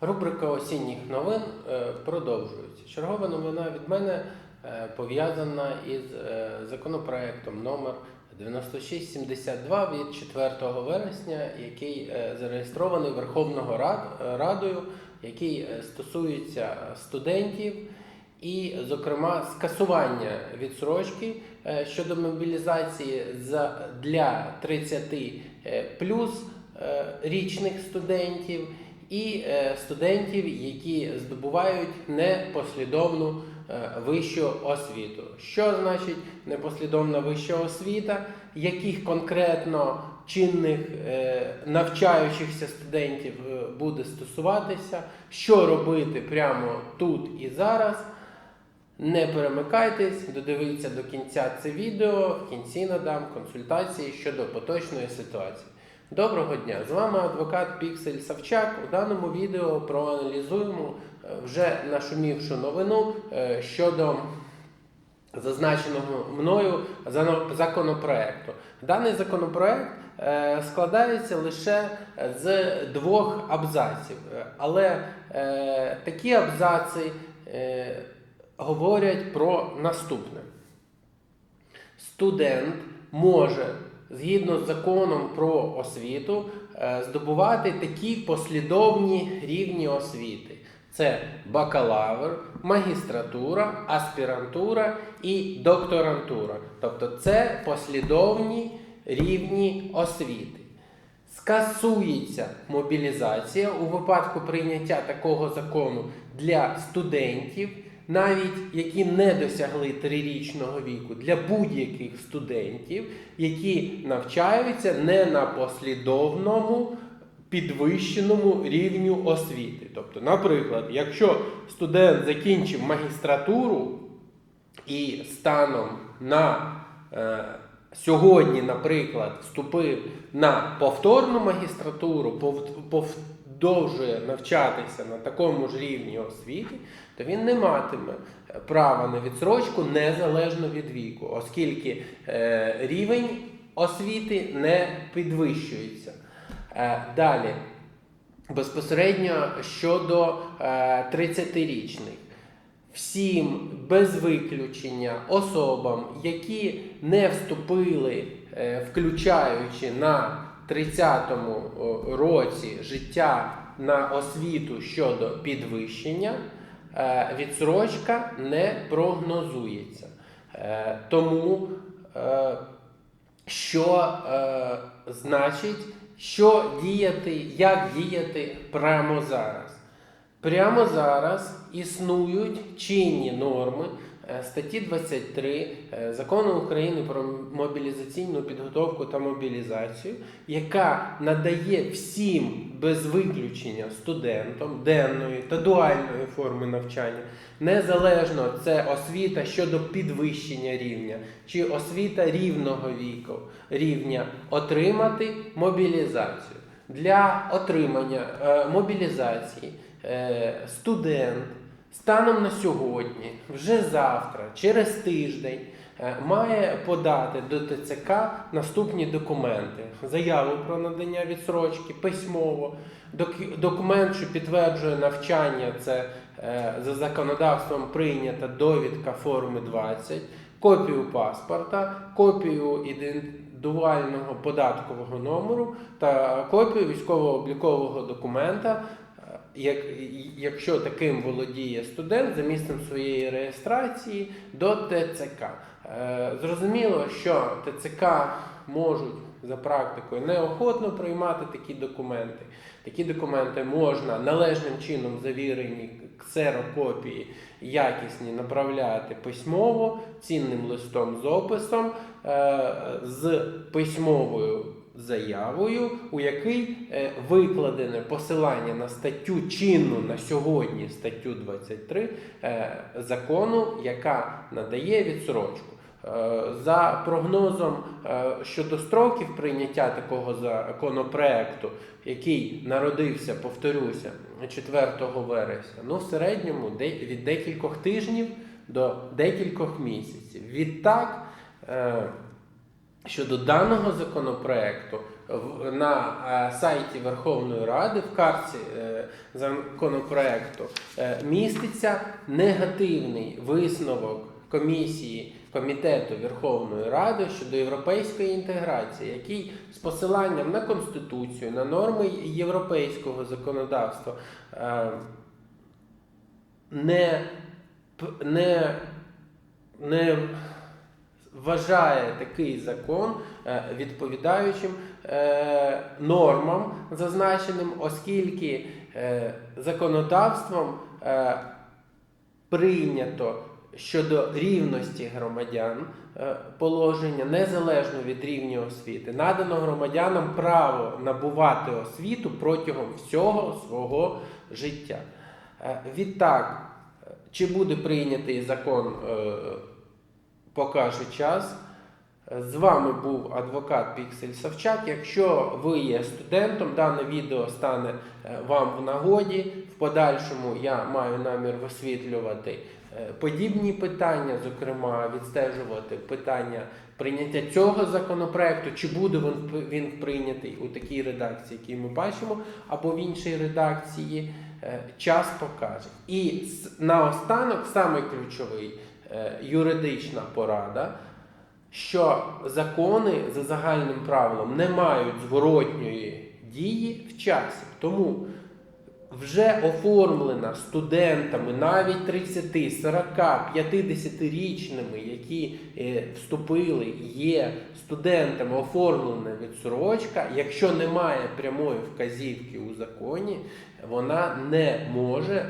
Рубрика осінніх новин е, продовжується. Чергова новина від мене е, пов'язана із е, законопроектом номер 9672 від 4 вересня, який зареєстрований Верховною Рад- Радою, який стосується студентів і, зокрема, скасування відсрочки щодо мобілізації за- для 30 е, плюс річних студентів і е, студентів, які здобувають непослідовну е, вищу освіту. Що значить непослідовна вища освіта? Яких конкретно чинних е, навчаючихся студентів буде стосуватися, що робити прямо тут і зараз? Не перемикайтесь, додивіться до кінця це відео. В кінці надам консультації щодо поточної ситуації. Доброго дня! З вами адвокат Піксель Савчак. У даному відео проаналізуємо е, вже нашумівшу новину е, щодо зазначеного мною законопроекту. Даний законопроект е, складається лише з двох абзаців, але такі абзаци е, говорять про наступне. Студент може згідно з законом про освіту е, здобувати такі послідовні рівні освіти: це бакалавр, магістратура, аспірантура і докторантура. Тобто це послідовні рівні освіти. Скасується мобілізація у випадку прийняття такого закону для студентів, навіть які не досягли трирічного віку, для будь-яких студентів, які навчаються не на послідовному підвищеному рівню освіти. Тобто, наприклад, якщо студент закінчив магістратуру і станом на е, сьогодні, наприклад, вступив на повторну магістратуру, пов- продовжує навчатися на такому ж рівні освіти, то він не матиме права на відсрочку незалежно від віку, оскільки е, рівень освіти не підвищується. Е, далі, безпосередньо щодо е, 30-річних всім без виключення особам, які не вступили, е, включаючи на 30-му році життя на освіту щодо підвищення, е, відсрочка не прогнозується. Е, Тому е, що е, значить, що діяти, як діяти прямо зараз? Прямо зараз існують чинні норми е, статті 23 е, Закону України про мобілізаційну підготовку та мобілізацію, яка надає всім без виключення студентам денної та дуальної форми навчання, незалежно це освіта щодо підвищення рівня чи освіта рівного віку рівня, отримати мобілізацію. Для отримання е, мобілізації е, студент станом на сьогодні, вже завтра, через тиждень, е, має подати до ТЦК наступні документи: заяву про надання відсрочки, письмово, документ, що підтверджує навчання, це е, за законодавством прийнята довідка форми 20, копію паспорта, копію індивідуального податкового номеру та копію військово-облікового документа, як, якщо таким володіє студент за місцем своєї реєстрації до ТЦК. Е, Зрозуміло, що ТЦК можуть за практикою неохотно приймати такі документи. Такі документи можна належним чином завірені ксерокопії якісні направляти письмово цінним листом з описом е, з письмовою заявою, у якій е, викладене посилання на статтю чинну на сьогодні, статтю 23 е, закону, яка надає відсрочку. Е, За прогнозом щодо строків прийняття такого законопроекту, який народився, повторюся, 4 вересня, ну в середньому від декількох тижнів до декількох місяців. Відтак, щодо даного законопроекту на е, сайті Верховної Ради в карті е, законопроекту е, міститься негативний висновок комісії комітету Верховної Ради щодо європейської інтеграції, який з посиланням на конституцію, на норми європейського законодавства не, не, не вважає такий закон е, відповідаючим е, нормам зазначеним, оскільки е, законодавством прийнято щодо рівності громадян положення незалежно від рівня освіти, надано громадянам право набувати освіту протягом всього свого життя. Відтак, чи буде прийнятий закон, покаже час. З вами був адвокат Піксель Савчак. Якщо ви є студентом, дане відео стане е, вам в нагоді. В подальшому я маю намір висвітлювати е, подібні питання, зокрема відстежувати питання прийняття цього законопроекту, чи буде він, прийнятий у такій редакції, якій ми бачимо, або в іншій редакції. Е, Час покаже. І наостанок, самий ключовий юридична порада, що закони за загальним правилом не мають зворотньої дії в часі. Тому вже оформлена студентами навіть 30, 40, 50-річними, які е, вступили, є студентами оформлена відсрочка, якщо немає прямої вказівки у законі, вона не може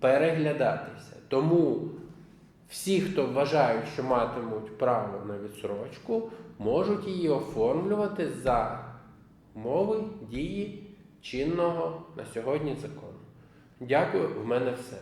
переглядатися. Тому всі, хто вважають, що матимуть право на відсрочку, можуть її оформлювати за умови дії чинного на сьогодні закону. Дякую, в мене все.